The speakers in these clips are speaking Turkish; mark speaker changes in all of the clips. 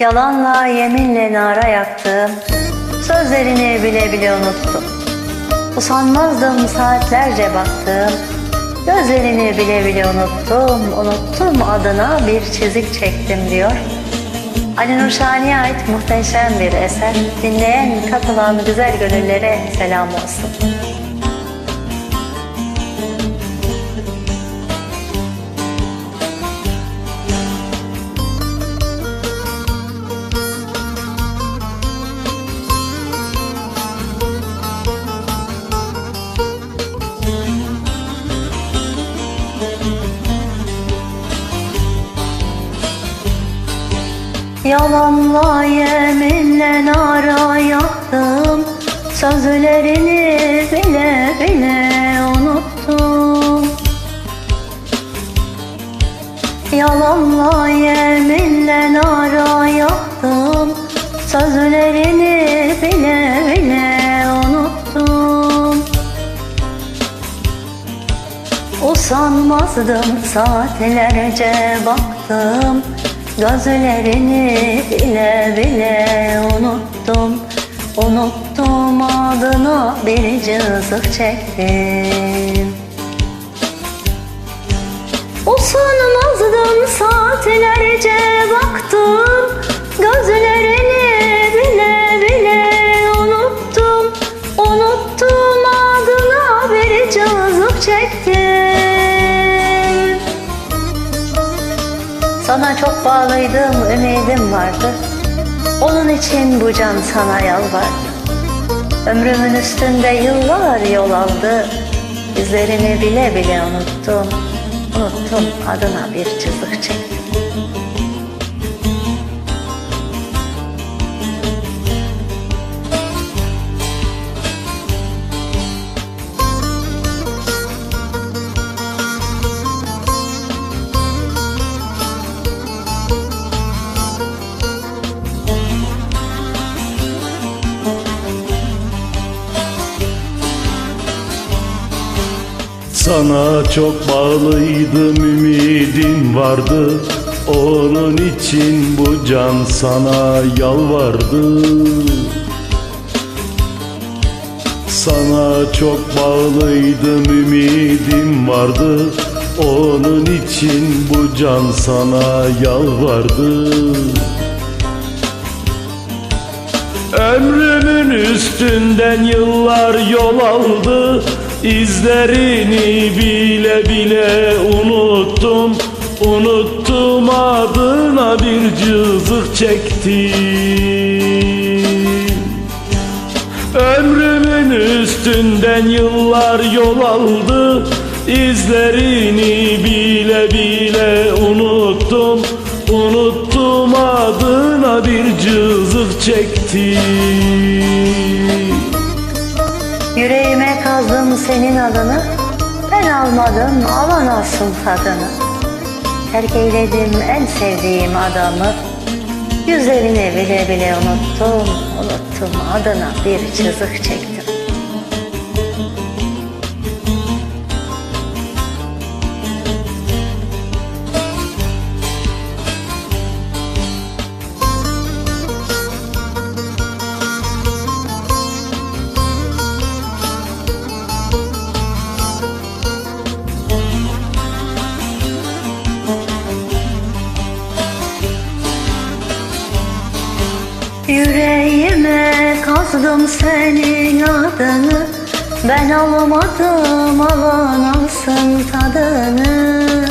Speaker 1: Yalanla yeminle nara yaktım. Sözlerini bile bile unuttum. Usanmazdım saatlerce baktım. Gözlerini bile bile unuttum. Unuttum adına bir çizik çektim diyor. Ali Nurşani'ye ait muhteşem bir eser. Dinleyen katılan güzel gönüllere selam olsun Yalanla yeminle nara yaktım. Sözlerini bile bile unuttum. Yalanla yeminle nara yaktım. Sözlerini bile bile unuttum. Usanmazdım saatlerce baktım Gözlerini bile bile unuttum. Unuttum adına bir cızık çektim. Usanmazdım saatlerce baktım. Gözlerini bile bile unuttum. Unuttum adına bir cızık çektim Sana çok bağlıydım, ümidim vardı. Onun için bu can sana yalvardı. Ömrümün üstünde yıllar yol aldı. İzlerini bile bile unuttum. Unuttum adına bir çizik çektim.
Speaker 2: Sana çok bağlıydım ümidim vardı. Onun için bu can sana yalvardı. Sana çok bağlıydım ümidim vardı. Onun için bu can sana yalvardı. Ömrümün üstünden yıllar yol aldı İzlerini bile bile unuttum. Unuttum adına bir cızık çektim. Ömrümün üstünden yıllar yol aldı. İzlerini bile bile unuttum. Unuttum adına bir cızık çektim
Speaker 1: Kazdım senin adını. Ben almadım, alan alsın tadını. Terk eyledim en sevdiğim adamı. Yüzlerini bile bile unuttum, unuttum adına bir çizik çektim. Yüreğime kazdım senin adını Ben alamadım alan alsın tadını.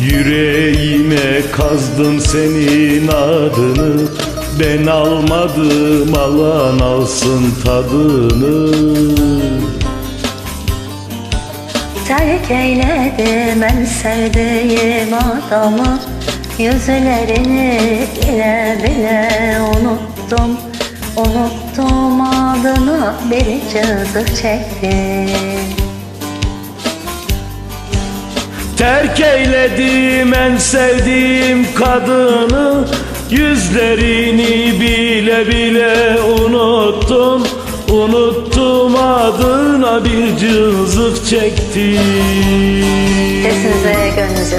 Speaker 2: Yüreğime kazdım senin adını Ben almadım alan alsın tadını.
Speaker 1: Terk eyledim en sevdiğim adamı Yüzlerini bile bile unuttum. Unuttum adına bir cızık çektim.
Speaker 2: Terk eyledim en sevdiğim kadını. Yüzlerini bile bile unuttum. Unuttum adına bir cızık çektim.
Speaker 1: Sesinize gönlünüze